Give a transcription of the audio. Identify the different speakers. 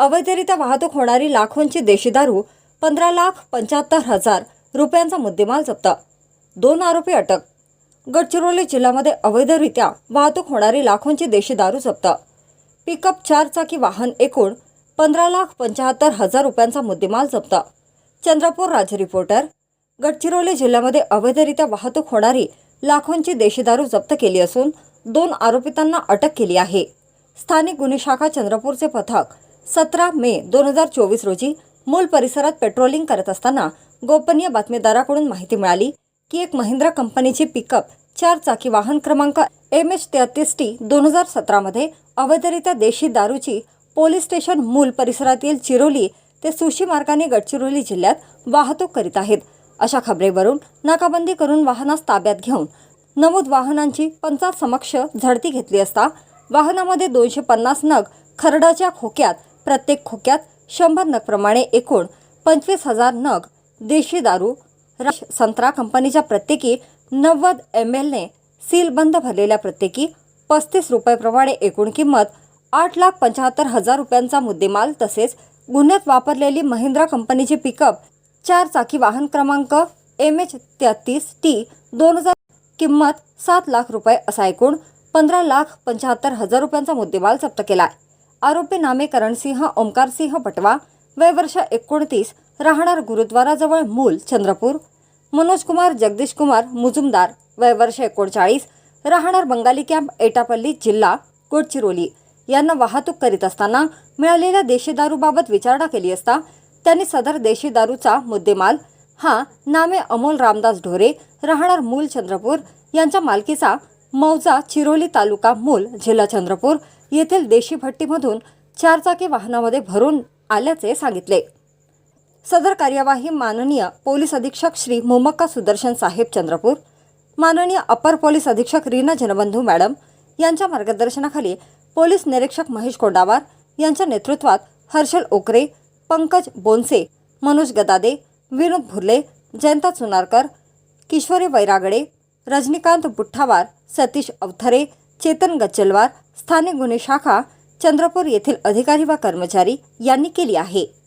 Speaker 1: अवैधरित्या वाहतूक होणारी लाखोंची देशी दारू पंधरा लाख पंच्याहत्तर हजार रुपयांचा मुद्देमाल जप्त. दोन आरोपी अटक. गडचिरोली जिल्ह्यामध्ये अवैधरित्या वाहतूक होणारी लाखोंची देशी दारू जप्त. पिकअप चार चाकी वाहन एकूण पंधरा लाख पंच्याहत्तर हजार रुपयांचा मुद्देमाल जप्त. चंद्रपूर राज्य रिपोर्टर. गडचिरोली जिल्ह्यामध्ये अवैधरित्या वाहतूक होणारी लाखोंची देशी दारू जप्त केली असून दोन आरोपितांना अटक केली आहे. स्थानिक गुन्हे शाखा चंद्रपूरचे पथक सतरा मे दोन हजार चोवीस रोजी मूल परिसरात पेट्रोलिंग करत असताना गोपनीय बातमीदाराकडून माहिती मिळाली की एक महिंद्रा कंपनीची पिकअप चार चाकी वाहन क्रमांक एम एच तेहतीस टी दोन हजार सतरामध्ये अवैधरित्या देशी दारूची पोलीस स्टेशन मूल परिसरातील चिरोली ते सुशी मार्गाने गडचिरोली जिल्ह्यात वाहतूक करीत आहेत. अशा खबरेवरून नाकाबंदी करून वाहनास ताब्यात घेऊन नमूद वाहनांची पंचासमक्ष झडती घेतली असता वाहनामध्ये दोनशे पन्नास नग खरडाच्या खोक्यात प्रत्येक खोक्यात शंभर नगप्रमाणे एकूण पंचवीस हजार नग देशी दारू रश संत्रा कंपनीच्या प्रत्येकी नव्वद एम एलने सीलबंद भरलेल्या प्रत्येकी पस्तीस रुपयेप्रमाणे एकूण किंमत आठ लाख पंच्याहत्तर हजार रुपयांचा मुद्देमाल तसेच गुन्ह्यात वापरलेली महिंद्रा कंपनीची पिकअप चार चाकी वाहन क्रमांक एम एच तेहतीस टी दोन हजार किंमत सात लाख रुपये असा एकूण पंधरा लाख पंच्याहत्तर हजार रुपयांचा मुद्देमाल जप्त आहे. आरोपी नामे करणसिंह ओंकारसिंह पटवा वय वर्ष एकोणतीस राहणार गुरुद्वाराजवळ मूल चंद्रपूर. मनोज कुमार जगदीश कुमार मुजुमदार वय वर्ष एकोणचाळीस राहणार बंगाली कॅम्प एटापल्ली जिल्हा गडचिरोली. यांना वाहतूक करीत असताना मिळालेल्या देशी दारूबाबत विचारणा केली असता त्यांनी सदर देशी दारूचा मुद्देमाल हा नामे अमोल रामदास ढोरे राहणार मूल चंद्रपूर यांच्या मालकीचा मौजा चिरोली तालुका मूल जिल्हा चंद्रपूर येथील देशी भट्टीमधून चारचाकी वाहनामध्ये भरून आल्याचे सांगितले. सदर कार्यवाही माननीय पोलीस अधीक्षक श्री मोमक्का सुदर्शन साहेब चंद्रपूर माननीय अपर पोलीस अधीक्षक रीना जनबंधू मॅडम यांच्या मार्गदर्शनाखाली पोलीस निरीक्षक महेश कोंडावार यांच्या नेतृत्वात हर्षल ओकरे पंकज बोनसे मनोज गदादे विनोद भुर्ले जयंता चुनारकर किशोरी वैरागडे रजनीकांत बुठ्ठावार सतीश अवथरे चेतन गच्चलवार स्थानिक गुन्हे शाखा चंद्रपूर येथील अधिकारी व कर्मचारी यांनी केली आहे.